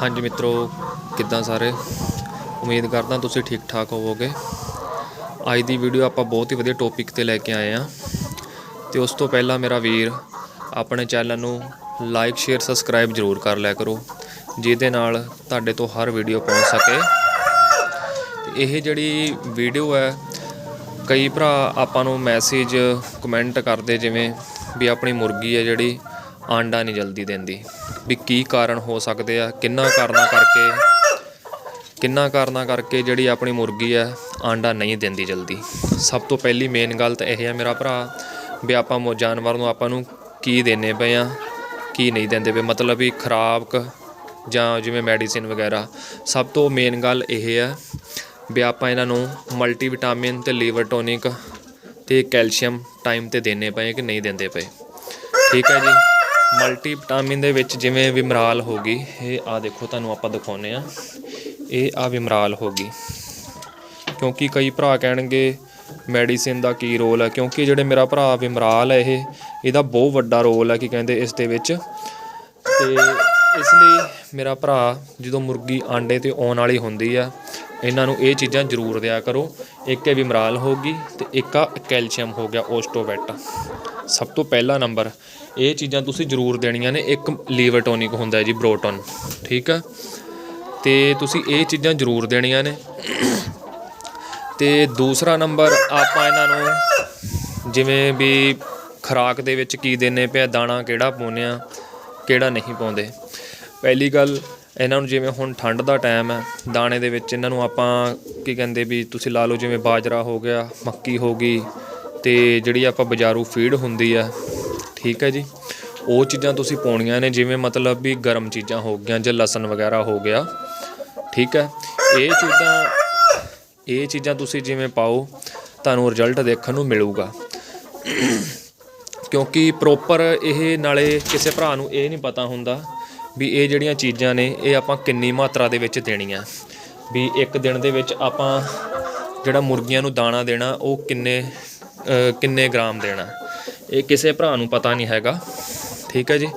ਹਾਂਜੀ ਮਿੱਤਰੋ, ਕਿੱਦਾਂ ਸਾਰੇ? ਉਮੀਦ ਕਰਦਾ ਤੁਸੀਂ ਠੀਕ ਠਾਕ ਹੋਵੋਗੇ। ਅੱਜ ਦੀ ਵੀਡੀਓ ਆਪਾਂ ਬਹੁਤ ਹੀ ਵਧੀਆ ਟੌਪਿਕ ਤੇ ਲੈ ਕੇ ਆਏ ਆ ਤੇ ਉਸ ਤੋਂ ਪਹਿਲਾਂ ਮੇਰਾ ਵੀਰ ਆਪਣੇ ਚੈਨਲ ਨੂੰ ਲਾਈਕ ਸ਼ੇਅਰ ਸਬਸਕ੍ਰਾਈਬ ਜ਼ਰੂਰ ਕਰ ਲਿਆ ਕਰੋ, ਜਿਹਦੇ ਨਾਲ ਤੁਹਾਡੇ ਤੋਂ ਹਰ ਵੀਡੀਓ ਪਹੁੰਚ ਸਕੇ। ਇਹ ਜਿਹੜੀ ਵੀਡੀਓ ਹੈ, ਕਈ ਭਰਾ ਆਪਾਂ ਨੂੰ ਮੈਸੇਜ ਕਮੈਂਟ ਕਰਦੇ ਜਿਵੇਂ ਵੀ ਆਪਣੀ ਮੁਰਗੀ ਹੈ ਜਿਹੜੀ ਆਂਡਾ ਨਹੀਂ ਜਲਦੀ ਦਿੰਦੀ। ਵੀ ਕੀ ਕਾਰਨ ਹੋ ਸਕਦੇ ਆ? ਕਿੰਨਾ ਕਾਰਨਾਂ ਕਰਕੇ ਕਿੰਨਾ ਕਾਰਨਾਂ ਕਰਕੇ ਜਿਹੜੀ ਆਪਣੀ ਮੁਰਗੀ ਹੈ, ਆਂਡਾ ਨਹੀਂ ਦਿੰਦੀ ਜਲਦੀ? ਸਭ ਤੋਂ ਪਹਿਲੀ ਮੇਨ ਗੱਲ ਤਾਂ ਇਹ ਹੈ ਮੇਰਾ ਭਰਾ, ਵੀ ਆਪਾਂ ਮੋ ਜਾਨਵਰ ਨੂੰ ਆਪਾਂ ਨੂੰ ਕੀ ਦੇਣੇ ਪਏ ਆ, ਕੀ ਨਹੀਂ ਦਿੰਦੇ ਪਏ। ਮਤਲਬ ਵੀ ਖਰਾਬ ਜਾਂ ਜਿਵੇਂ ਮੈਡੀਸਿਨ ਵਗੈਰਾ। ਸਭ ਤੋਂ ਮੇਨ ਗੱਲ ਇਹ ਹੈ ਵੀ ਆਪਾਂ ਇਹਨਾਂ ਨੂੰ ਮਲਟੀਵਿਟਾਮਿਨ ਤੇ ਲੀਵਰ ਟੋਨਿਕ ਤੇ ਕੈਲਸ਼ੀਅਮ ਟਾਈਮ ਤੇ ਦੇਣੇ ਪਏ ਕਿ ਨਹੀਂ ਦਿੰਦੇ ਪਏ। ਠੀਕ ਹੈ ਜੀ? ਮਲਟੀ ਵਿਟਾਮਿਨ ਦੇ ਵਿੱਚ ਜਿਵੇਂ ਵਿਮਰਾਲ ਹੋ ਗਈ, ਇਹ ਆ ਦੇਖੋ ਤੁਹਾਨੂੰ ਆਪਾਂ ਦਿਖਾਉਨੇ ਆ ਇਹ ਆ ਵਿਮਰਾਲ ਹੋ ਗਈ। ਕਿਉਂਕਿ ਕਈ ਭਰਾ ਕਹਿਣਗੇ ਮੈਡੀਸਿਨ ਦਾ ਕੀ ਰੋਲ ਹੈ ਕਿਉਂਕਿ ਜਿਹੜੇ ਮੇਰਾ ਭਰਾ ਵਿਮਰਾਲ ਹੈ ਇਹ, ਇਹਦਾ ਬਹੁਤ ਵੱਡਾ ਰੋਲ ਹੈ ਕਿ ਕਹਿੰਦੇ ਇਸ ਦੇ ਵਿੱਚ। ਤੇ ਇਸ ਲਈ ਮੇਰਾ ਭਰਾ ਜਦੋਂ ਮੁਰਗੀ ਆਂਡੇ ਤੇ ਆਉਣ ਵਾਲੀ ਹੁੰਦੀ ਆ, ਇਹਨਾਂ ਨੂੰ ਇਹ ਚੀਜ਼ਾਂ ਜ਼ਰੂਰ ਦਿਆ ਕਰੋ। ਇੱਕ ਹੈ ਵਿਮਰਾਲ ਹੋਗੀ ਤੇ ਇੱਕ ਆ ਕੈਲਸ਼ੀਅਮ ਹੋ ਗਿਆ ਓਸਟੋਵੈਟ। ਸਭ ਤੋਂ ਪਹਿਲਾ ਨੰਬਰ। ਇਹ ਚੀਜ਼ਾਂ ਤੁਸੀਂ ਜ਼ਰੂਰ ਦੇਣੀਆਂ ਨੇ। ਇੱਕ ਲੀਵਰ ਟੋਨਿਕ ਹੁੰਦਾ ਜੀ, ਬਰੋਟਨ। ਠੀਕ ਆ? ਤੇ ਤੁਸੀਂ ਇਹ ਚੀਜ਼ਾਂ ਜ਼ਰੂਰ ਦੇਣੀਆਂ ਨੇ। ਤੇ ਦੂਸਰਾ ਨੰਬਰ, ਆਪਾਂ ਇਹਨਾਂ ਨੂੰ ਜਿਵੇਂ ਵੀ ਖੁਰਾਕ ਦੇ ਵਿੱਚ ਕੀ ਦੇਣੇ ਪਿਆ ਦਾਣਾ ਕਿਹੜਾ ਪਾਉਂਦੇ ਆ, ਕਿਹੜਾ ਨਹੀਂ ਪਾਉਂਦੇ। ਪਹਿਲੀ ਗੱਲ, ਇਹਨਾਂ ਨੂੰ ਜਿਵੇਂ ਹੁਣ ਠੰਡ ਦਾ ਟਾਈਮ ਹੈ ਦਾਣੇ ਦੇ ਵਿੱਚ ਇਹਨਾਂ ਨੂੰ ਆਪਾਂ ਕੀ ਕਹਿੰਦੇ ਵੀ ਤੁਸੀਂ ਲਾ ਲਓ, ਜਿਵੇਂ ਬਾਜਰਾ ਹੋ ਗਿਆ, ਮੱਕੀ ਹੋ ਗਈ, ਤੇ ਜਿਹੜੀ ਆਪਾਂ ਬਾਜ਼ਾਰੂ ਫੀਡ ਹੁੰਦੀ ਆ ਠੀਕ ਹੈ ਜੀ। ਉਹ ਚੀਜ਼ਾਂ ਤੁਸੀਂ ਪਾਉਣੀਆਂ ਨੇ, ਜਿਵੇਂ ਮਤਲਬ ਵੀ ਗਰਮ ਚੀਜ਼ਾਂ ਹੋ ਗਈਆਂ ਜਾਂ ਲਸਣ ਵਗੈਰਾ ਹੋ ਗਿਆ, ਠੀਕ ਹੈ। ਇਹ ਚੀਜ਼ਾਂ ਇਹ ਚੀਜ਼ਾਂ ਤੁਸੀਂ ਜਿਵੇਂ ਪਾਓ, ਤੁਹਾਨੂੰ ਰਿਜ਼ਲਟ ਦੇਖਣ ਨੂੰ ਮਿਲੂਗਾ। ਕਿਉਂਕਿ ਪ੍ਰੋਪਰ ਇਹ ਨਾਲੇ ਕਿਸੇ ਭਰਾ ਨੂੰ ਇਹ ਨਹੀਂ ਪਤਾ ਹੁੰਦਾ ਵੀ ਇਹ ਜਿਹੜੀਆਂ ਚੀਜ਼ਾਂ ਨੇ, ਇਹ ਆਪਾਂ ਕਿੰਨੀ ਮਾਤਰਾ ਦੇ ਵਿੱਚ ਦੇਣੀਆਂ। ਵੀ ਇੱਕ ਦਿਨ ਦੇ ਵਿੱਚ ਆਪਾਂ ਜਿਹੜਾ ਮੁਰਗੀਆਂ ਨੂੰ ਦਾਣਾ ਦੇਣਾ, ਉਹ ਕਿੰਨੇ ਕਿੰਨੇ ਗ੍ਰਾਮ ਦੇਣਾ। ਇਹ ਕਿਸੇ ਭਰਾ ਨੂੰ ਪਤਾ ਨਹੀਂ ਹੈਗਾ। ਠੀਕ ਹੈ ਜੀ?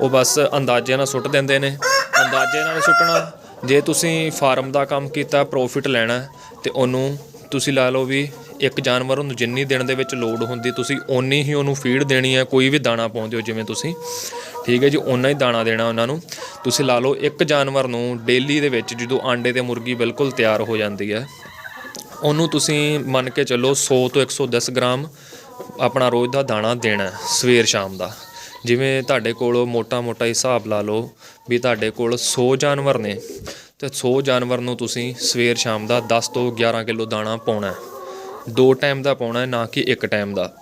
ਉਹ ਬਸ ਅੰਦਾਜ਼ੇ ਨਾਲ ਸੁੱਟ ਦਿੰਦੇ ਨੇ। ਅੰਦਾਜ਼ੇ ਨਾਲ ਸੁੱਟਣਾ। ਜੇ ਤੁਸੀਂ ਫਾਰਮ ਦਾ ਕੰਮ ਕੀਤਾ ਪ੍ਰੋਫਿਟ ਲੈਣਾ ਹੈ, ਤੇ ਉਹਨੂੰ ਤੁਸੀਂ ਲਾ ਲਓ ਵੀ ਇੱਕ ਜਾਨਵਰ ਨੂੰ ਜਿੰਨੀ ਦਿਨ ਦੇ ਵਿੱਚ ਲੋਡ ਹੁੰਦੀ ਤੁਸੀਂ ਓਨੀ ਹੀ ਉਹਨੂੰ ਫੀਡ ਦੇਣੀ ਹੈ ਕੋਈ ਵੀ ਦਾਣਾ ਪਾਉਂਦੇ ਹੋ ਜਿਵੇਂ ਤੁਸੀਂ। ਠੀਕ ਹੈ ਜੀ? ਓਨਾ ਹੀ ਦਾਣਾ ਦੇਣਾ ਉਹਨਾਂ ਨੂੰ। ਤੁਸੀਂ ਲਾ ਲਓ ਇੱਕ ਜਾਨਵਰ ਨੂੰ ਡੇਲੀ ਦੇ ਵਿੱਚ ਜਦੋਂ ਆਂਡੇ ਤੇ ਮੁਰਗੀ ਬਿਲਕੁਲ ਤਿਆਰ ਹੋ ਜਾਂਦੀ ਹੈ ਉਹਨੂੰ ਤੁਸੀਂ ਮੰਨ ਕੇ ਚੱਲੋ 100 ਤੋਂ 110 ਗ੍ਰਾਮ ਆਪਣਾ ਰੋਜ਼ ਦਾ ਦਾਣਾ ਦੇਣਾ ਸਵੇਰ ਸ਼ਾਮ ਦਾ। ਜਿਵੇਂ ਤੁਹਾਡੇ ਕੋਲ ਮੋਟਾ-ਮੋਟਾ ਹਿਸਾਬ ਲਾ ਲਓ ਵੀ ਤੁਹਾਡੇ ਕੋਲ 100 ਜਾਨਵਰ ਨੇ, ਤੇ 100 ਜਾਨਵਰ ਨੂੰ ਤੁਸੀਂ ਸਵੇਰ ਸ਼ਾਮ ਦਾ 10 ਤੋਂ 11 ਕਿਲੋ ਦਾਣਾ ਪਾਉਣਾ ਦੋ ਟਾਈਮ ਦਾ ਪਾਉਣਾ ਨਾ ਕਿ ਇੱਕ ਟਾਈਮ ਦਾ।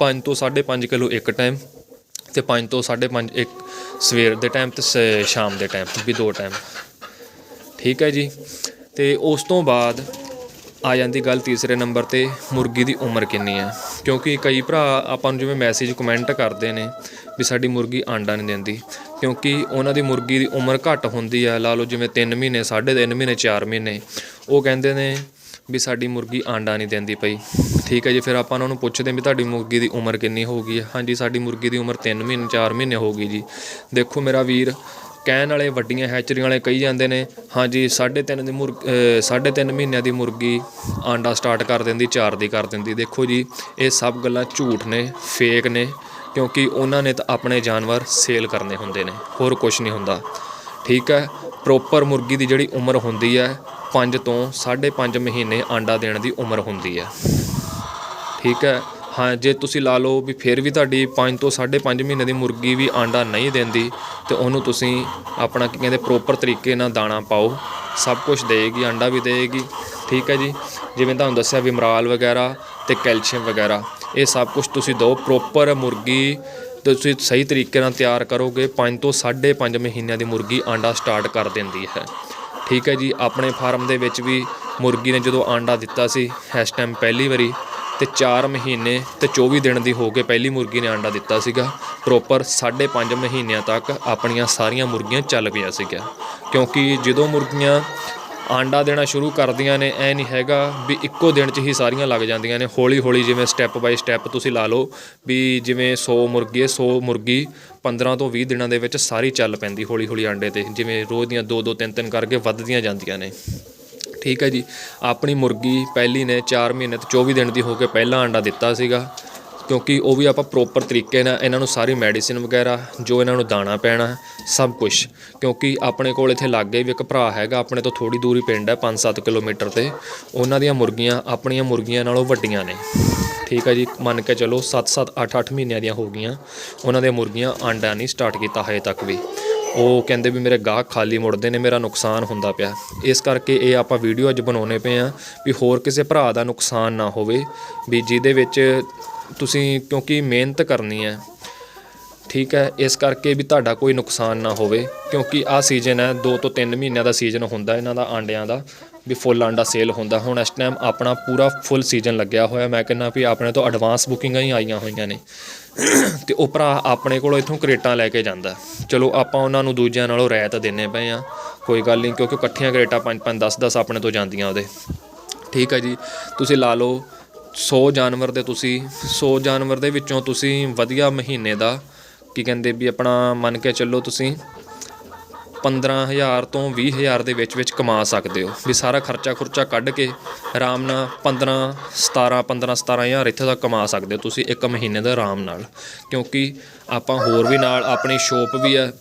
5 ਤੋਂ 5.5 ਕਿਲੋ ਇੱਕ ਟਾਈਮ ਤੇ 5 ਤੋਂ 5.5 ਇੱਕ ਸਵੇਰ ਦੇ ਟਾਈਮ ਤੇ ਸ- ਸ਼ਾਮ ਦੇ ਟਾਈਮ ਵੀ ਦੋ ਟਾਈਮ। ਠੀਕ ਹੈ ਜੀ? ਤੇ ਉਸ ਤੋਂ ਬਾਅਦ ਆ ਜਾਂਦੀ ਗੱਲ ਤੀਸਰੇ ਨੰਬਰ ਤੇ, ਮੁਰਗੀ ਦੀ ਉਮਰ ਕਿੰਨੀ ਹੈ? ਕਿਉਂਕਿ ਕਈ ਭਰਾ ਆਪਾਂ ਨੂੰ ਜਿਵੇਂ ਮੈਸੇਜ ਕਮੈਂਟ ਕਰਦੇ ਨੇ ਵੀ ਸਾਡੀ ਮੁਰਗੀ ਆਂਡਾ ਨਹੀਂ ਦਿੰਦੀ। ਕਿਉਂਕਿ ਉਹਨਾਂ ਦੀ ਮੁਰਗੀ ਦੀ ਉਮਰ ਘੱਟ ਹੁੰਦੀ ਆ, ਲਾ ਲਓ ਜਿਵੇਂ 3 ਮਹੀਨੇ 3.5 ਮਹੀਨੇ 4 ਮਹੀਨੇ। ਉਹ ਕਹਿੰਦੇ ਨੇ ਵੀ ਸਾਡੀ ਮੁਰਗੀ ਆਂਡਾ ਨਹੀਂ ਦਿੰਦੀ ਪਈ। ਠੀਕ ਹੈ ਜੀ, ਫਿਰ ਆਪਾਂ ਉਹਨਾਂ ਨੂੰ ਪੁੱਛਦੇ ਵੀ ਤੁਹਾਡੀ ਮੁਰਗੀ ਦੀ ਉਮਰ ਕਿੰਨੀ ਹੋ ਗਈ ਹਾਂਜੀ, ਸਾਡੀ ਮੁਰਗੀ ਦੀ ਉਮਰ 3 ਮਹੀਨੇ 4 ਮਹੀਨੇ ਹੋ ਗਈ ਜੀ। ਦੇਖੋ ਮੇਰਾ ਵੀਰ ਕਹਿਣ ਵਾਲੇ, ਵੱਡੀਆਂ ਹੈਚਰੀਆਂ ਵਾਲੇ ਕਹੀ ਜਾਂਦੇ ਨੇ, ਹਾਂਜੀ 3.5 ਦੀ ਮੁਰਗ 3.5 ਮਹੀਨਿਆਂ ਦੀ ਮੁਰਗੀ ਆਂਡਾ ਸਟਾਰਟ ਕਰ ਦਿੰਦੀ, ਚਾਰ ਦੀ ਕਰ ਦਿੰਦੀ। ਦੇਖੋ ਜੀ, ਇਹ ਸਭ ਗੱਲਾਂ ਝੂਠ ਨੇ ਫੇਕ ਨੇ, ਕਿਉਂਕਿ ਉਹਨਾਂ ਨੇ ਤਾਂ ਆਪਣੇ ਜਾਨਵਰ ਸੇਲ ਕਰਨੇ ਹੁੰਦੇ ਨੇ, ਹੋਰ ਕੁਝ ਨਹੀਂ ਹੁੰਦਾ। ਠੀਕ ਹੈ ਪ੍ਰੋਪਰ ਮੁਰਗੀ ਦੀ ਜਿਹੜੀ ਉਮਰ ਹੁੰਦੀ ਹੈ 5 ਤੋਂ 5.5 ਮਹੀਨੇ ਆਂਡਾ ਦੇਣ ਦੀ ਉਮਰ ਹੁੰਦੀ ਹੈ। ਠੀਕ ਹੈ ਹਾਂ, ਜੇ ਤੁਸੀਂ ਲਾ ਲਓ ਵੀ ਫਿਰ ਵੀ ਤੁਹਾਡੀ 5 ਤੋਂ 5.5 ਮਹੀਨੇ ਦੀ ਮੁਰਗੀ ਵੀ ਆਂਡਾ ਨਹੀਂ ਦਿੰਦੀ, ਤੇ ਉਹਨੂੰ ਤੁਸੀਂ ਆਪਣਾ ਕੀ ਕਹਿੰਦੇ ਪ੍ਰੋਪਰ ਤਰੀਕੇ ਨਾਲ ਦਾਣਾ ਪਾਓ। ਸਭ ਕੁਝ ਦੇਗੀ ਆਂਡਾ ਵੀ ਦੇਗੀ ਠੀਕ ਹੈ ਜੀ? ਜਿਵੇਂ ਤੁਹਾਨੂੰ ਦੱਸਿਆ ਵਿਮਰਾਲ ਵਗੈਰਾ ਤੇ ਕੈਲਸ਼ੀਅਮ ਵਗੈਰਾ, ਇਹ ਸਭ ਕੁਝ ਤੁਸੀਂ ਦਿਓ ਪ੍ਰੋਪਰ ਮੁਰਗੀ ਤੁਸੀਂ ਸਹੀ ਤਰੀਕੇ ਨਾਲ ਤਿਆਰ ਕਰੋਗੇ 5 ਤੋਂ 5.5 ਮਹੀਨਿਆਂ ਦੀ ਮੁਰਗੀ ਆਂਡਾ ਸਟਾਰਟ ਕਰ ਦਿੰਦੀ ਹੈ। ਠੀਕ ਹੈ ਜੀ? ਆਪਣੇ ਫਾਰਮ ਦੇ ਵਿੱਚ ਵੀ ਮੁਰਗੀ ਨੇ ਜਦੋਂ ਆਂਡਾ ਦਿੱਤਾ ਸੀ, ਇਸ ਟਾਈਮ ਪਹਿਲੀ ਵਾਰੀ ਤੇ 4 ਮਹੀਨੇ ਤੇ 24 ਦਿਨ ਦੀ ਹੋ ਕੇ ਪਹਿਲੀ ਮੁਰਗੀ ਨੇ ਆਂਡਾ ਦਿੱਤਾ ਸੀਗਾ। ਪ੍ਰੋਪਰ 5.5 ਮਹੀਨਿਆਂ ਤੱਕ ਆਪਣੀਆਂ ਸਾਰੀਆਂ ਮੁਰਗੀਆਂ ਚੱਲ ਪਈਆਂ ਸੀਗੀਆਂ ਕਿਉਂਕਿ ਜਦੋਂ ਮੁਰਗੀਆਂ ਆਂਡਾ ਦੇਣਾ ਸ਼ੁਰੂ ਕਰਦੀਆਂ ਨੇ, ਐ ਨਹੀਂ ਹੈਗਾ ਵੀ ਇੱਕੋ ਦਿਨ 'ਚ ਹੀ ਸਾਰੀਆਂ ਲੱਗ ਜਾਂਦੀਆਂ ਨੇ। ਹੌਲੀ ਹੌਲੀ ਜਿਵੇਂ ਸਟੈਪ ਬਾਈ ਸਟੈਪ ਤੁਸੀਂ ਲਾ ਲਓ ਵੀ ਜਿਵੇਂ 100 ਮੁਰਗੀ ਹੈ 100 ਮੁਰਗੀ 15 ਤੋਂ 20 ਦਿਨਾਂ ਦੇ ਵਿੱਚ ਸਾਰੀ ਚੱਲ ਪੈਂਦੀ ਹੌਲੀ ਹੌਲੀ ਆਂਡੇ ਤੇ। ਜਿਵੇਂ ਰੋਜ਼ ਦੀਆਂ 2 2 3 3 ਕਰਕੇ ਵੱਧਦੀਆਂ ਜਾਂਦੀਆਂ ਨੇ। ਠੀਕ ਹੈ ਜੀ। ਆਪਣੀ ਮੁਰਗੀ ਪਹਿਲੀ ਨੇ 4 ਮਹੀਨੇ ਤੇ 24 ਦਿਨ ਦੀ ਹੋ ਕੇ ਪਹਿਲਾ ਆਂਡਾ ਦਿੱਤਾ ਸੀਗਾ। ਕਿਉਂਕਿ ਉਹ ਵੀ ਆਪਾਂ ਪ੍ਰੋਪਰ ਤਰੀਕੇ ਨਾਲ ਇਹਨਾਂ ਨੂੰ ਸਾਰੀ ਮੈਡੀਸਿਨ ਵਗੈਰਾ, ਜੋ ਇਹਨਾਂ ਨੂੰ ਦਾਣਾ ਪੈਣਾ, ਸਭ ਕੁਝ ਕਿਉਂਕਿ ਆਪਣੇ ਕੋਲ ਇੱਥੇ ਲਾਗੇ ਵੀ ਇੱਕ ਭਰਾ ਹੈਗਾ, ਆਪਣੇ ਤੋਂ ਥੋੜੀ ਦੂਰੀ ਪਿੰਡ ਹੈ 5-7 ਕਿਲੋਮੀਟਰ ਤੇ। ਉਹਨਾਂ ਦੀਆਂ ਮੁਰਗੀਆਂ, ਆਪਣੀਆਂ ਮੁਰਗੀਆਂ ਨਾਲੋਂ ਵੱਡੀਆਂ ਨੇ। ਠੀਕ ਹੈ ਜੀ, ਮੰਨ ਕੇ ਚਲੋ 7-7 8-8 ਮਹੀਨਿਆਂ ਦੀਆਂ ਹੋ ਗਈਆਂ। ਉਹਨਾਂ ਦੀਆਂ ਮੁਰਗੀਆਂ ਆਂਡਾ ਨਹੀਂ ਸਟਾਰਟ ਕੀਤਾ ਹਜੇ ਤੱਕ ਵੀ। ਉਹ ਕਹਿੰਦੇ ਵੀ ਮੇਰੇ ਗਾਹਕ ਖਾਲੀ ਮੁੜਦੇ ਨੇ, ਮੇਰਾ ਨੁਕਸਾਨ ਹੁੰਦਾ ਪਿਆ। ਇਸ ਕਰਕੇ ਇਹ ਆਪਾਂ ਵੀਡੀਓ ਅੱਜ ਬਣਾਉਣੇ ਪਏ ਆ ਵੀ ਹੋਰ ਕਿਸੇ ਭਰਾ ਦਾ ਨੁਕਸਾਨ ਨਾ ਹੋਵੇ, ਵੀ ਜਿਹਦੇ ਵਿੱਚ ਤੁਸੀਂ ਕਿਉਂਕਿ ਮਿਹਨਤ ਕਰਨੀ ਹੈ, ਠੀਕ ਹੈ? ਇਸ ਕਰਕੇ ਵੀ ਤੁਹਾਡਾ ਕੋਈ ਨੁਕਸਾਨ ਨਾ ਹੋਵੇ, ਕਿਉਂਕਿ ਆਹ ਸੀਜ਼ਨ ਹੈ 2 ਤੋਂ 3 ਮਹੀਨਿਆਂ ਦਾ ਸੀਜ਼ਨ ਹੁੰਦਾ ਇਹਨਾਂ ਦਾ, ਆਂਡਿਆਂ ਦਾ, ਵੀ ਫੁੱਲ ਆਂਡਾ ਸੇਲ ਹੁੰਦਾ। ਹੁਣ ਇਸ ਟਾਈਮ ਆਪਣਾ ਪੂਰਾ ਫੁੱਲ ਸੀਜ਼ਨ ਲੱਗਿਆ ਹੋਇਆ। ਮੈਂ ਕਹਿੰਦਾ ਵੀ ਆਪਣੇ ਤੋਂ ਐਡਵਾਂਸ ਬੁਕਿੰਗਾਂ ਹੀ ਆਈਆਂ ਹੋਈਆਂ ਨੇ। ਤੇ ਉਹ ਭਰਾ ਆਪਣੇ ਕੋਲੋਂ ਇਥੋਂ ਕਰੇਟਾਂ ਲੈ ਕੇ ਜਾਂਦਾ। ਚਲੋ ਆਪਾਂ ਉਹਨਾਂ ਨੂੰ ਦੂਜਿਆਂ ਨਾਲੋਂ ਰਾਇਤ ਦਿੰਨੇ ਪਏ ਆ। ਕੋਈ ਗੱਲ ਨਹੀਂ ਕਿਉਂਕਿ ਇਕੱਠੀਆਂ ਕਰੇਟਾਂ 5 5 10 10 ਆਪਣੇ ਤੋਂ ਜਾਂਦੀਆਂ ਉਹਦੇ। ਠੀਕ ਹੈ ਜੀ, ਤੁਸੀਂ ਲਾ ਲਓ 100 ਜਾਨਵਰ ਦੇ ਤੁਸੀਂ 100 ਜਾਨਵਰ ਦੇ ਵਿੱਚੋਂ ਤੁਸੀਂ ਵਧੀਆ ਮਹੀਨੇ ਦਾ, ਕੀ ਕਹਿੰਦੇ ਵੀ ਆਪਣਾ ਮੰਨ ਕੇ ਚੱਲੋ ਤੁਸੀਂ 15000 ਤੋਂ 20000 ਦੇ ਵਿੱਚ ਵਿੱਚ ਕਮਾ ਸਕਦੇ ਹੋ। ਵੀ ਸਾਰਾ ਖਰਚਾ ਖੁਰਚਾ ਕੱਢ ਕੇ ਆਰਾਮ ਨਾਲ 15 17 15 17000 ਇੱਥੇ ਤੱਕ ਕਮਾ ਸਕਦੇ ਹੋ ਤੁਸੀਂ ਇੱਕ ਮਹੀਨੇ ਦਾ ਆਰਾਮ ਨਾਲ। ਕਿਉਂਕਿ ਆਪਾਂ ਹੋਰ ਵੀ ਨਾਲ ਆਪਣੀ ਸ਼ੋਪ ਵੀ ਹੈ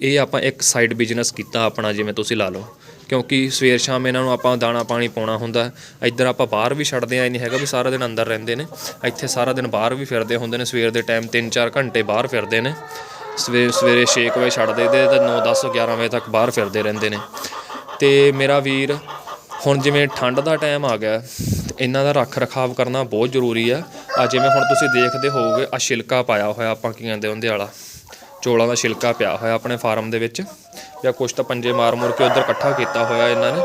ਇਹ ਆਪਾਂ ਇੱਕ ਸਾਈਡ ਬਿਜ਼ਨਸ ਕੀਤਾ ਆਪਣਾ, ਜਿਵੇਂ ਤੁਸੀਂ ਲਾ ਲਓ। ਕਿਉਂਕਿ ਸਵੇਰ ਸ਼ਾਮ ਇਹਨਾਂ ਨੂੰ ਆਪਾਂ ਦਾਣਾ ਪਾਣੀ ਪਾਉਣਾ ਹੁੰਦਾ। ਇੱਧਰ ਆਪਾਂ ਬਾਹਰ ਵੀ ਛੱਡਦੇ ਆ ਇਹ ਨਹੀਂ ਹੈਗਾ ਵੀ ਸਾਰਾ ਦਿਨ ਅੰਦਰ ਰਹਿੰਦੇ ਨੇ। ਇੱਥੇ ਸਾਰਾ ਦਿਨ ਬਾਹਰ ਵੀ ਫਿਰਦੇ ਹੁੰਦੇ ਨੇ। ਸਵੇਰ ਦੇ ਟਾਈਮ 3-4 ਘੰਟੇ ਬਾਹਰ ਫਿਰਦੇ ਨੇ। ਸਵੇਰ ਸਵੇਰੇ 6 ਵਜੇ ਛੱਡ ਦੇਦੇ ਤੇ 9 10 11 ਵਜੇ ਤੱਕ ਬਾਹਰ ਫਿਰਦੇ ਰਹਿੰਦੇ ਨੇ। ਤੇ ਮੇਰਾ ਵੀਰ ਹੁਣ ਜਿਵੇਂ ਠੰਡ ਦਾ ਟਾਈਮ ਆ ਗਿਆ, ਇਹਨਾਂ ਦਾ ਰੱਖ ਰਖਾਵ ਕਰਨਾ ਬਹੁਤ ਜ਼ਰੂਰੀ ਆ। ਆ ਜਿਵੇਂ ਹੁਣ ਤੁਸੀਂ ਦੇਖਦੇ ਹੋਵੋਗੇ, ਆ ਛਿਲਕਾ ਪਾਇਆ ਹੋਇਆ ਆਪਾਂ ਕੀ ਕਹਿੰਦੇ ਹੁੰਦੇ ਵਾਲਾ। ਚੋਲਾਂ ਦਾ ਛਿਲਕਾ ਪਿਆ ਹੋਇਆ ਆਪਣੇ ਫਾਰਮ ਦੇ ਵਿੱਚ, ਜਾਂ ਕੁਛ ਤਾਂ ਪੰਜੇ ਮਾਰ ਮੁਰ ਕੇ ਉਧਰ ਇਕੱਠਾ ਕੀਤਾ ਹੋਇਆ ਇਹਨਾਂ ਨੇ।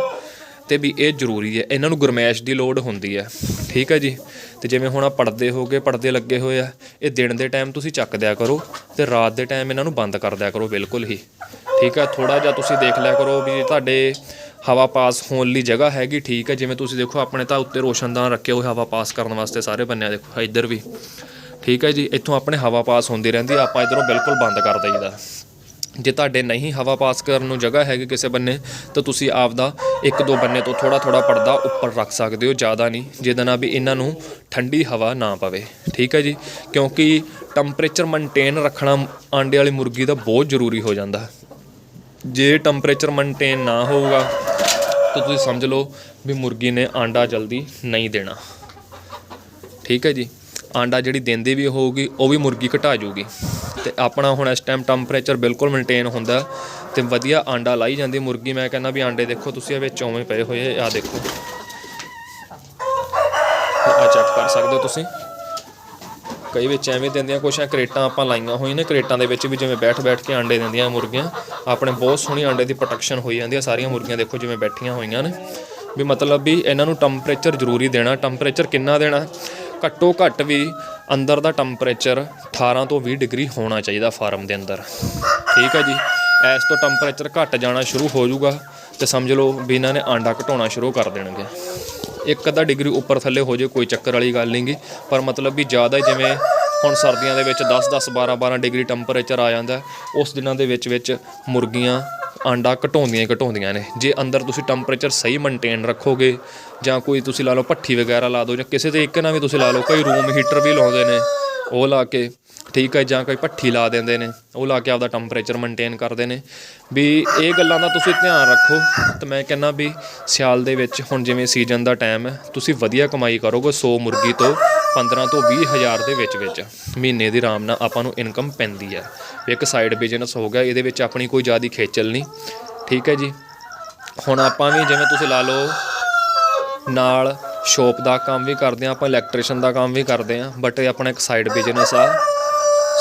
ਤੇ ਵੀ ਇਹ ਜ਼ਰੂਰੀ ਹੈ, ਇਹਨਾਂ ਨੂੰ ਗਰਮੈਸ਼ ਦੀ ਲੋੜ ਹੁੰਦੀ ਹੈ। ਠੀਕ ਹੈ ਜੀ? ਤੇ ਜਿਵੇਂ ਹੁਣ ਆ ਪੜਦੇ ਹੋਗੇ ਪੜਦੇ ਲੱਗੇ ਹੋਏ ਆ, ਇਹ ਦਿਨ ਦੇ ਟਾਈਮ ਤੁਸੀਂ ਚੱਕ ਦਿਆ ਕਰੋ ਤੇ ਰਾਤ ਦੇ ਟਾਈਮ ਇਹਨਾਂ ਨੂੰ ਬੰਦ ਕਰ ਦਿਆ ਕਰੋ ਬਿਲਕੁਲ ਹੀ। ਠੀਕ ਹੈ ਥੋੜਾ ਜਿਹਾ ਤੁਸੀਂ ਦੇਖ ਲਿਆ ਕਰੋ ਵੀ ਤੁਹਾਡੇ ਹਵਾ ਪਾਸ ਹੋਣ ਲਈ ਜਗ੍ਹਾ ਹੈਗੀ, ਠੀਕ ਹੈ ਜਿਵੇਂ ਤੁਸੀਂ ਦੇਖੋ ਆਪਣੇ ਤਾਂ ਉੱਤੇ ਰੋਸ਼ਨਦਾਨ ਰੱਖੇ ਹੋਏ ਹਵਾ ਪਾਸ ਕਰਨ ਵਾਸਤੇ ਸਾਰੇ ਬੰਨਿਆ ਦੇਖੋ ਇੱਧਰ ਵੀ। ਠੀਕ ਹੈ ਜੀ, ਇੱਥੋਂ ਆਪਣੇ ਹਵਾ ਪਾਸ ਹੁੰਦੀ ਰਹਿੰਦੀ ਆਪਾਂ ਇਧਰੋਂ ਬਿਲਕੁਲ ਬੰਦ ਕਰ ਦਈਦਾ। ਜੇ ਤੁਹਾਡੇ ਨਹੀਂ ਹਵਾ ਪਾਸ ਕਰਨ ਨੂੰ ਜਗ੍ਹਾ ਹੈਗੀ ਕਿਸੇ ਬੰਨੇ, ਤਾਂ ਤੁਸੀਂ ਆਪਦਾ ਇੱਕ ਦੋ ਬੰਨੇ ਤੋਂ ਥੋੜਾ ਥੋੜਾ ਪਰਦਾ ਉੱਪਰ ਰੱਖ ਸਕਦੇ ਹੋ, ਜ਼ਿਆਦਾ ਨਹੀਂ, ਜਿਹਦੇ ਨਾਲ ਵੀ ਇਹਨਾਂ ਨੂੰ ਠੰਡੀ ਹਵਾ ਨਾ ਪਵੇ। ਠੀਕ ਹੈ ਜੀ? ਕਿਉਂਕਿ ਟੈਂਪਰੇਚਰ ਮੇਨਟੇਨ ਰੱਖਣਾ ਆਂਡੇ ਵਾਲੀ ਮੁਰਗੀ ਦਾ ਬਹੁਤ ਜ਼ਰੂਰੀ ਹੋ ਜਾਂਦਾ। ਜੇ ਟੈਂਪਰੇਚਰ ਮੇਨਟੇਨ ਨਾ ਹੋਊਗਾ, ਤਾਂ ਤੁਸੀਂ ਸਮਝ ਲਓ ਵੀ ਮੁਰਗੀ ਨੇ ਆਂਡਾ ਜਲਦੀ ਨਹੀਂ ਦੇਣਾ। ਠੀਕ ਹੈ ਜੀ? ਆਂਡਾ ਜਿਹੜੀ ਦਿੰਦੀ ਵੀ ਹੋਊਗੀ, ਉਹ ਵੀ ਮੁਰਗੀ ਘਟਾ ਜਾਊਗੀ ਤੇ ਆਪਣਾ ਹੁਣ ਇਸ ਟਾਈਮ ਟੈਂਪਰੇਚਰ ਬਿਲਕੁਲ ਮੇਨਟੇਨ ਹੁੰਦਾ ਤੇ ਵਧੀਆ ਆਂਡਾ ਲਾਈ ਜਾਂਦੀ ਮੁਰਗੀ। ਮੈਂ ਕਹਿੰਦਾ ਵੀ ਆਂਡੇ ਦੇਖੋ ਤੁਸੀਂ, ਇਹ ਵਿੱਚ ਉਵੇਂ ਪਏ ਹੋਏ ਆ ਦੇਖੋ। ਆ ਚੈੱਕ ਕਰ ਸਕਦੇ ਹੋ ਤੁਸੀਂ। ਕਈ ਵਿੱਚ ਐਵੇਂ ਦਿੰਦੀਆਂ, ਕੁਛ ਐ ਕਰੇਟਾਂ ਆਪਾਂ ਲਾਈਆਂ ਹੋਈਆਂ ਨੇ, ਕਰੇਟਾਂ ਦੇ ਵਿੱਚ ਵੀ ਜਿਵੇਂ ਬੈਠ ਬੈਠ ਕੇ ਆਂਡੇ ਦਿੰਦੀਆਂ ਮੁਰਗੀਆਂ। ਆਪਣੇ ਬਹੁਤ ਸੋਹਣੀ ਆਂਡੇ ਦੀ ਪ੍ਰੋਟੈਕਸ਼ਨ ਹੋਈ ਜਾਂਦੀ ਆ, ਸਾਰੀਆਂ ਮੁਰਗੀਆਂ ਦੇਖੋ ਜਿਵੇਂ ਬੈਠੀਆਂ ਹੋਈਆਂ ਨੇ। ਵੀ ਮਤਲਬ ਵੀ ਇਹਨਾਂ ਨੂੰ ਟੈਂਪਰੇਚਰ ਜ਼ਰੂਰੀ ਦੇਣਾ ਟੈਂਪਰੇਚਰ ਕਿੰਨਾ ਦੇਣਾ? ਘੱਟੋ ਘੱਟ ਵੀ ਅੰਦਰ ਦਾ ਟੈਂਪਰੇਚਰ 18 ਤੋਂ 20 ਡਿਗਰੀ ਹੋਣਾ ਚਾਹੀਦਾ ਫਾਰਮ ਦੇ ਅੰਦਰ। ਠੀਕ ਹੈ ਜੀ? ਇਸ ਤੋਂ ਟੈਂਪਰੇਚਰ ਘਟ ਜਾਣਾ ਸ਼ੁਰੂ ਹੋ ਜਾਊਗਾ ਤੇ ਸਮਝ ਲਓ ਵੀ ਇਹਨਾਂ ਨੇ ਆਂਡਾ ਘਟਾਉਣਾ ਸ਼ੁਰੂ ਕਰ ਦੇਣਗੇ। ਇੱਕ ਅੱਧਾ ਡਿਗਰੀ ਉੱਪਰ ਥੱਲੇ ਹੋ ਜੇ ਕੋਈ ਚੱਕਰ ਵਾਲੀ ਗੱਲ ਨਹੀਂਗੀ, ਪਰ ਮਤਲਬ ਵੀ ਜ਼ਿਆਦਾ ਜਿਵੇਂ ਹੁਣ ਸਰਦੀਆਂ ਦੇ ਵਿੱਚ 10 10 12 12 ਡਿਗਰੀ ਟੈਂਪਰੇਚਰ ਆ ਜਾਂਦਾ, ਉਸ ਦਿਨਾਂ ਦੇ ਵਿੱਚ ਵਿੱਚ ਮੁਰਗੀਆਂ ਆਂਡਾ ਘਟਾਉਂਦੀਆਂ ਹੀ ਘਟਾਉਂਦੀਆਂ ਨੇ। ਜੇ ਅੰਦਰ ਤੁਸੀਂ ਟੈਂਪਰੇਚਰ ਸਹੀ ਮੇਨਟੇਨ ਰੱਖੋਗੇ, ਜਾਂ ਕੋਈ ਤੁਸੀਂ ਲਾ ਲਓ ਭੱਠੀ ਵਗੈਰਾ ਲਾ ਦਿਓ, ਜਾਂ ਕਿਸੇ ਤਰੀਕੇ ਨਾਲ ਵੀ ਤੁਸੀਂ ਲਾ ਲਓ, ਕੋਈ ਰੂਮ ਹੀਟਰ ਵੀ ਲਾਉਂਦੇ ਨੇ, ਉਹ ਲਾ ਕੇ, ਠੀਕ ਹੈ, ਜਾਂ ਕੋਈ ਭੱਠੀ ਲਾ ਦਿੰਦੇ ਨੇ, ਉਹ ਲਾ ਕੇ ਆਪਦਾ ਟੈਂਪਰੇਚਰ ਮੇਨਟੇਨ ਕਰਦੇ ਨੇ। ਵੀ ਇਹ ਗੱਲਾਂ ਦਾ ਤੁਸੀਂ ਧਿਆਨ ਰੱਖੋ। ਤੇ ਮੈਂ ਕਹਿੰਦਾ ਵੀ ਸਿਆਲ ਦੇ ਵਿੱਚ ਹੁਣ ਜਿਵੇਂ ਸੀਜ਼ਨ ਦਾ ਟਾਈਮ ਹੈ, ਤੁਸੀਂ ਵਧੀਆ ਕਮਾਈ ਕਰੋਗੇ 100 ਮੁਰਗੀ ਤੋਂ। 15 ਤੋਂ 20 ਹਜ਼ਾਰ ਦੇ ਵਿੱਚ ਵਿੱਚ ਮਹੀਨੇ ਦੀ ਆਰਾਮ ਨਾਲ ਆਪਾਂ ਨੂੰ ਇਨਕਮ ਪੈਂਦੀ ਹੈ। ਇੱਕ ਸਾਈਡ ਬਿਜ਼ਨਸ ਹੋ ਗਿਆ, ਇਹਦੇ ਵਿੱਚ ਆਪਣੀ ਕੋਈ ਜ਼ਿਆਦਾ ਖੇਚਲ ਨਹੀਂ। ਠੀਕ ਹੈ ਜੀ? ਹੁਣ ਆਪਾਂ ਵੀ ਜਿਵੇਂ ਤੁਸੀਂ ਲਾ ਲਓ, ਨਾਲ ਸ਼ੋਪ ਦਾ ਕੰਮ ਵੀ ਕਰਦੇ ਆ ਆਪਾਂ ਇਲੈਕਟ੍ਰੀਸ਼ੀਅਨ ਦਾ ਕੰਮ ਵੀ ਕਰਦੇ ਆ ਬਟ ਇਹ ਆਪਣਾ ਇੱਕ ਸਾਈਡ ਬਿਜ਼ਨਸ ਆ।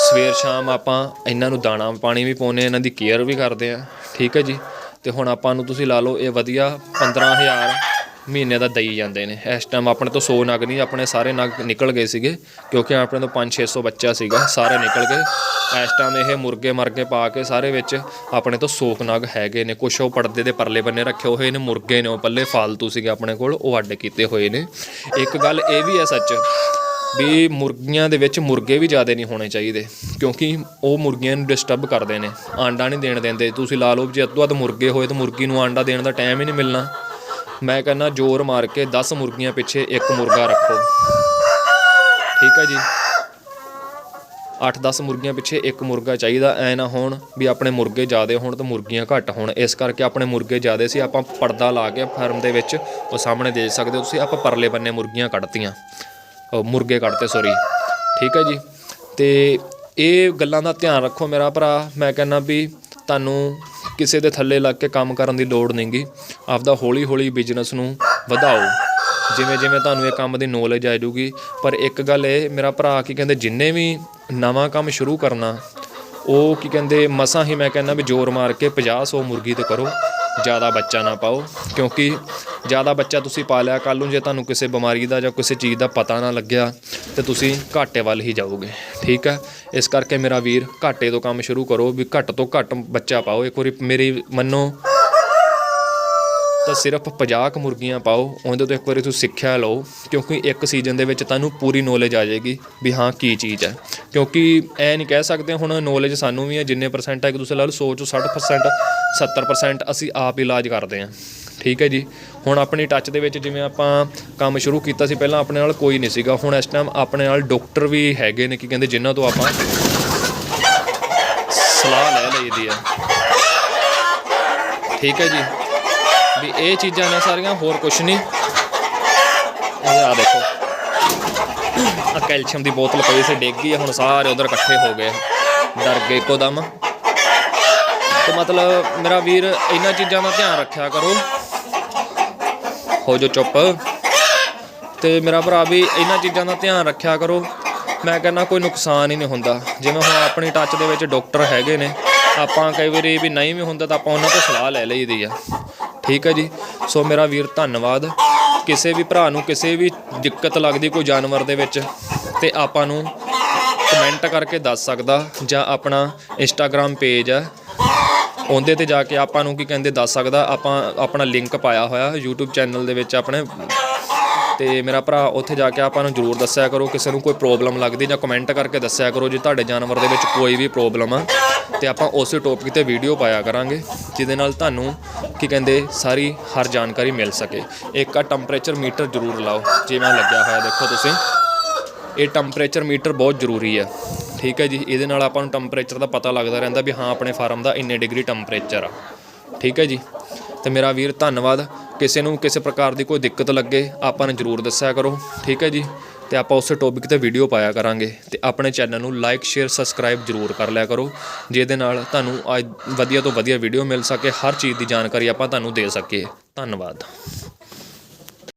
ਸਵੇਰ ਸ਼ਾਮ ਆਪਾਂ ਇਹਨਾਂ ਨੂੰ ਦਾਣਾ ਪਾਣੀ ਵੀ ਪਾਉਂਦੇ ਆ ਇਹਨਾਂ ਦੀ ਕੇਅਰ ਵੀ ਕਰਦੇ ਆ ਠੀਕ ਹੈ ਜੀ? ਤੇ ਹੁਣ ਆਪਾਂ ਨੂੰ ਤੁਸੀਂ ਲਾ ਲਓ, ਇਹ ਵਧੀਆ 15000 ਮਹੀਨੇ ਦਾ ਦਈ ਜਾਂਦੇ ਨੇ। ਇਸ ਟਾਈਮ ਆਪਣੇ ਤੋਂ 100 ਨਗ ਨਹੀਂ, ਆਪਣੇ ਸਾਰੇ ਨਗ ਨਿਕਲ ਗਏ ਸੀਗੇ, ਕਿਉਂਕਿ ਆਪਣੇ ਤੋਂ 5-600 ਬੱਚਾ ਸੀਗਾ, ਸਾਰੇ ਨਿਕਲ ਗਏ। ਇਸ ਟਾਈਮ ਇਹ ਮੁਰਗੇ ਮਰਗੇ ਪਾ ਕੇ ਸਾਰੇ ਵਿੱਚ ਆਪਣੇ ਤੋਂ 100 ਕੁ ਨਗ ਹੈਗੇ ਨੇ। ਕੁਛ ਉਹ ਪਰਦੇ ਦੇ ਪਰਲੇ ਬੰਨੇ ਰੱਖੇ ਹੋਏ ਨੇ ਮੁਰਗੇ ਨੇ, ਉਹ ਪੱਲੇ ਫਾਲਤੂ ਸੀਗੇ ਆਪਣੇ ਕੋਲ, ਉਹ ਅੱਡ ਕੀਤੇ ਹੋਏ ਨੇ। ਇੱਕ ਗੱਲ ਇਹ ਵੀ ਹੈ ਸੱਚ, ਵੀ ਮੁਰਗੀਆਂ ਦੇ ਵਿੱਚ ਮੁਰਗੇ ਵੀ ਜ਼ਿਆਦਾ ਨਹੀਂ ਹੋਣੇ ਚਾਹੀਦੇ, ਕਿਉਂਕਿ ਉਹ ਮੁਰਗੀਆਂ ਨੂੰ ਡਿਸਟਰਬ ਕਰਦੇ ਨੇ। ਆਂਡਾ ਨਹੀਂ ਦੇਣ ਦਿੰਦੇ। ਤੁਸੀਂ ਲਾ ਲਓ, ਜੇ ਅੱਧੋ ਅੱਧ ਮੁਰਗੇ ਹੋਏ ਤਾਂ ਮੁਰਗੀ ਨੂੰ ਆਂਡਾ ਦੇਣ ਦਾ ਟਾਈਮ ਹੀ ਨਹੀਂ ਮਿਲਣਾ। ਮੈਂ ਕਹਿੰਦਾ ਜ਼ੋਰ ਮਾਰ ਕੇ 10 ਮੁਰਗੀਆਂ ਪਿੱਛੇ ਇੱਕ ਮੁਰਗਾ ਰੱਖੋ। ਠੀਕ ਹੈ ਜੀ? 8-10 ਮੁਰਗੀਆਂ ਪਿੱਛੇ ਇੱਕ ਮੁਰਗਾ ਚਾਹੀਦਾ। ਐ ਨਾ ਹੋਣ ਵੀ ਆਪਣੇ ਮੁਰਗੇ ਜ਼ਿਆਦੇ ਹੋਣ ਤੇ ਮੁਰਗੀਆਂ ਘੱਟ ਹੋਣ। ਇਸ ਕਰਕੇ ਆਪਣੇ ਮੁਰਗੇ ਜ਼ਿਆਦੇ ਸੀ, ਆਪਾਂ ਪਰਦਾ ਲਾ ਕੇ ਫਾਰਮ ਦੇ ਵਿੱਚ ਉਹ ਸਾਹਮਣੇ ਦੇਖ ਸਕਦੇ ਹੋ ਤੁਸੀਂ। ਆਪਾਂ ਪਰਲੇ ਬੰਨੇ ਮੁਰਗੀਆਂ ਕੱਢਤੀਆਂ। ਮੁਰਗੇ ਕੱਢਤੇ ਸੌਰੀ ਠੀਕ ਹੈ ਜੀ? ਤੇ ਇਹ ਗੱਲਾਂ ਦਾ ਧਿਆਨ ਰੱਖੋ ਮੇਰਾ ਭਰਾ। ਮੈਂ ਕਹਿੰਦਾ ਵੀ ਤੁਹਾਨੂੰ ਕਿਸੇ ਦੇ ਥੱਲੇ ਲੱਗ ਕੇ ਕੰਮ ਕਰਨ ਦੀ ਲੋੜ ਨਹੀਂਗੀ ਆਪਦਾ ਹੌਲੀ ਹੌਲੀ ਬਿਜ਼ਨਸ ਨੂੰ ਵਧਾਓ। ਜਿਵੇਂ ਜਿਵੇਂ ਤੁਹਾਨੂੰ ਇਹ ਕੰਮ ਦੀ ਨੌਲੇਜ ਆ ਜਾਊਗੀ। ਪਰ ਇੱਕ ਗੱਲ ਇਹ, ਮੇਰਾ ਭਰਾ ਕੀ ਕਹਿੰਦੇ, ਜਿੰਨੇ ਵੀ ਨਵਾਂ ਕੰਮ ਸ਼ੁਰੂ ਕਰਨਾ, ਉਹ ਕੀ ਕਹਿੰਦੇ, ਮਸਾਂ ਹੀ ਮੈਂ ਕਹਿੰਦਾ ਵੀ ਜ਼ੋਰ ਮਾਰ ਕੇ 50 100 ਮੁਰਗੀ ਤੇ ਕਰੋ। ਜ਼ਿਆਦਾ ਬੱਚਾ ਨਾ ਪਾਓ, ਕਿਉਂਕਿ ਜ਼ਿਆਦਾ ਬੱਚਾ ਤੁਸੀਂ ਪਾ ਲਿਆ ਕੱਲ ਨੂੰ ਜੇ ਤੁਹਾਨੂੰ ਕਿਸੇ ਬਿਮਾਰੀ ਦਾ ਜਾਂ ਕਿਸੇ ਚੀਜ਼ ਦਾ ਪਤਾ ਨਾ ਲੱਗਿਆ, ਤੇ ਤੁਸੀਂ ਘਾਟੇ ਵੱਲ ਹੀ ਜਾਓਗੇ, ਠੀਕ ਹੈ? ਇਸ ਕਰਕੇ ਮੇਰਾ ਵੀਰ ਘਾਟੇ ਤੋਂ ਕੰਮ ਸ਼ੁਰੂ ਕਰੋ ਵੀ ਘੱਟ ਤੋਂ ਘੱਟ ਬੱਚਾ ਪਾਓ। ਇੱਕ ਵਾਰੀ ਮੇਰੀ ਮੰਨੋ ਤਾਂ ਸਿਰਫ 50 ਕੁ ਮੁਰਗੀਆਂ ਪਾਓ, ਉਹਦੇ ਤੋਂ ਇੱਕ ਵਾਰੀ ਤੁਸੀਂ ਸਿੱਖਿਆ ਲਓ, ਕਿਉਂਕਿ ਇੱਕ ਸੀਜ਼ਨ ਦੇ ਵਿੱਚ ਤੁਹਾਨੂੰ ਪੂਰੀ ਨੌਲੇਜ ਆ ਜਾਏਗੀ ਵੀ ਹਾਂ, ਕੀ ਚੀਜ਼ ਹੈ। ਕਿਉਂਕਿ ਐ ਨਹੀਂ ਕਹਿ ਸਕਦੇ ਹੁਣ ਨੌਲੇਜ ਸਾਨੂੰ ਵੀ ਹੈ, ਜਿੰਨੇ ਪਰਸੈਂਟ ਹੈ ਕਿ ਤੁਸੀਂ ਲਾ ਲਓ 100 ਚੋਂ 60% 70% ਅਸੀਂ ਆਪ ਇਲਾਜ ਕਰਦੇ ਹਾਂ। ਠੀਕ ਹੈ ਜੀ? ਹੁਣ ਆਪਣੀ ਟੱਚ ਦੇ ਵਿੱਚ ਜਿਵੇਂ ਆਪਾਂ ਕੰਮ ਸ਼ੁਰੂ ਕੀਤਾ ਸੀ, ਪਹਿਲਾਂ ਆਪਣੇ ਨਾਲ ਕੋਈ ਨਹੀਂ ਸੀਗਾ। ਹੁਣ ਇਸ ਟਾਈਮ ਆਪਣੇ ਨਾਲ ਡਾਕਟਰ ਵੀ ਹੈਗੇ ਨੇ, ਕਿ ਕਹਿੰਦੇ, ਜਿਨ੍ਹਾਂ ਤੋਂ ਆਪਾਂ ਸਲਾਹ ਲੈ ਲਈਦੀ ਹੈ। ਠੀਕ ਹੈ ਜੀ? ਵੀ ਇਹ ਚੀਜ਼ਾਂ ਨੇ ਸਾਰੀਆਂ ਹੋਰ ਕੁਛ ਨਹੀਂ। ਇਹ ਆ ਦੇਖੋ। ਆ ਕੈਲਸ਼ੀਅਮ ਦੀ ਬੋਤਲ ਪਈ ਸੀ ਡਿੱਗ ਗਈ ਆ, ਹੁਣ ਸਾਰੇ ਉਧਰ ਇਕੱਠੇ ਹੋ ਗਏ। ਡਰ ਗਏ ਇੱਕੋ ਦਮ। ਤੇ ਮਤਲਬ ਮੇਰਾ ਵੀਰ ਇਹਨਾਂ ਚੀਜ਼ਾਂ ਦਾ ਧਿਆਨ ਰੱਖਿਆ ਕਰੋ। ਹੋ ਜੋ ਚੁੱਪ। ਤੇ ਮੇਰਾ ਭਰਾ ਵੀ ਇਹਨਾਂ ਚੀਜ਼ਾਂ ਦਾ ਧਿਆਨ ਰੱਖਿਆ ਕਰੋ। ਮੈਂ ਕਹਿੰਦਾ ਕੋਈ ਨੁਕਸਾਨ ਹੀ ਨਹੀਂ ਹੁੰਦਾ। ਜਿਵੇਂ ਹੁਣ ਆਪਣੀ ਟੱਚ ਦੇ ਵਿੱਚ ਡਾਕਟਰ ਹੈਗੇ ਨੇ ਆਪਾਂ ਕਈ ਵਾਰੀ ਵੀ ਨਹੀਂ ਵੀ ਹੁੰਦਾ ਤਾਂ ਆਪਾਂ ਉਹਨਾਂ ਤੋਂ ਸਲਾਹ ਲੈ ਲਈਦੀ ਆ। ਠੀਕ ਹੈ ਜੀ। ਸੋ ਮੇਰਾ ਵੀਰ, ਧੰਨਵਾਦ। ਕਿਸੇ ਵੀ ਭਰਾ ਨੂੰ ਕਿਸੇ ਵੀ ਦਿੱਕਤ ਲੱਗਦੀ ਕੋਈ ਜਾਨਵਰ ਦੇ ਵਿੱਚ, ਤੇ ਆਪਾਂ ਨੂੰ ਕਮੈਂਟ ਕਰਕੇ ਦੱਸ ਸਕਦਾ, ਜਾਂ ਆਪਣਾ ਇੰਸਟਾਗ੍ਰam ਪੇਜ ਹੈ। ਉਹਦੇ ਤੇ ਜਾ ਕੇ ਆਪਾਂ ਨੂੰ ਕੀ ਕਹਿੰਦੇ, ਦੱਸ ਸਕਦਾ। ਆਪਾਂ ਆਪਣਾ ਲਿੰਕ ਪਾਇਆ ਹੋਇਆ YouTube ਚੈਨਲ ਦੇ ਵਿੱਚ ਆਪਣੇ। ਤੇ ਮੇਰਾ ਭਰਾ, ਉੱਥੇ ਜਾ ਕੇ ਆਪਾਂ ਨੂੰ ਜਰੂਰ ਦੱਸਿਆ ਕਰੋ। ਕਿਸੇ ਨੂੰ ਕੋਈ ਪ੍ਰੋਬਲਮ ਲੱਗਦੀ ਜਾਂ ਕਮੈਂਟ ਕਰਕੇ ਦੱਸਿਆ ਕਰੋ ਜੇ। ਤੁਹਾਡੇ ਜਾਨਵਰ ਦੇ ਵਿੱਚ ਕੋਈ ਵੀ ਪ੍ਰੋਬਲਮ ਆ। ਤੇ ਆਪਾਂ ਉਸੇ ਟੌਪਿਕ ਤੇ ਵੀਡੀਓ ਪਾਇਆ ਕਰਾਂਗੇ, ਜਿਹਦੇ ਨਾਲ ਤੁਹਾਨੂੰ ਕੀ ਕਹਿੰਦੇ, ਸਾਰੀ ਹਰ ਜਾਣਕਾਰੀ ਮਿਲ ਸਕੇ। ਇੱਕ ਆ ਟੈਂਪਰੇਚਰ ਮੀਟਰ ਜਰੂਰ ਲਾਓ, ਜਿਵੇਂ ਲੱਗਿਆ ਹੋਇਆ ਦੇਖੋ ਤੁਸੀਂ। ਇਹ ਟੈਂਪਰੇਚਰ ਮੀਟਰ ਬਹੁਤ ਜ਼ਰੂਰੀ ਹੈ। ਠੀਕ ਹੈ ਜੀ? ਇਹਦੇ ਨਾਲ ਆਪਾਂ ਨੂੰ ਟੈਂਪਰੇਚਰ ਦਾ ਪਤਾ ਲੱਗਦਾ ਰਹਿੰਦਾ ਵੀ ਹਾਂ, ਆਪਣੇ ਫਾਰਮ ਦਾ ਇੰਨੇ ਡਿਗਰੀ ਟੈਂਪਰੇਚਰ ਆ। ਠੀਕ ਹੈ ਜੀ? ਤੇ ਮੇਰਾ ਵੀਰ, ਧੰਨਵਾਦ। ਕਿਸੇ ਨੂੰ ਕਿਸੇ ਪ੍ਰਕਾਰ ਦੀ ਕੋਈ ਦਿੱਕਤ ਲੱਗੇ, ਆਪਾਂ ਨੂੰ ਜਰੂਰ ਦੱਸਿਆ ਕਰੋ। ਠੀਕ ਹੈ ਜੀ? ਤੇ ਆਪਾਂ ਉਸੇ ਟੌਪਿਕ ਤੇ ਵੀਡੀਓ ਪਾਇਆ ਕਰਾਂਗੇ ਤੇ ਆਪਣੇ ਚੈਨਲ ਨੂੰ ਲਾਈਕ ਸ਼ੇਅਰ ਸਬਸਕ੍ਰਾਈਬ ਜਰੂਰ ਕਰ ਲਿਆ ਕਰੋ, ਜਿਹਦੇ ਨਾਲ ਤੁਹਾਨੂੰ ਅੱਜ ਵਧੀਆ ਤੋਂ ਵਧੀਆ ਵੀਡੀਓ ਮਿਲ ਸਕੇ, ਹਰ ਚੀਜ਼ ਦੀ ਜਾਣਕਾਰੀ ਆਪਾਂ ਤੁਹਾਨੂੰ ਦੇ ਸਕੀਏ। ਧੰਨਵਾਦ।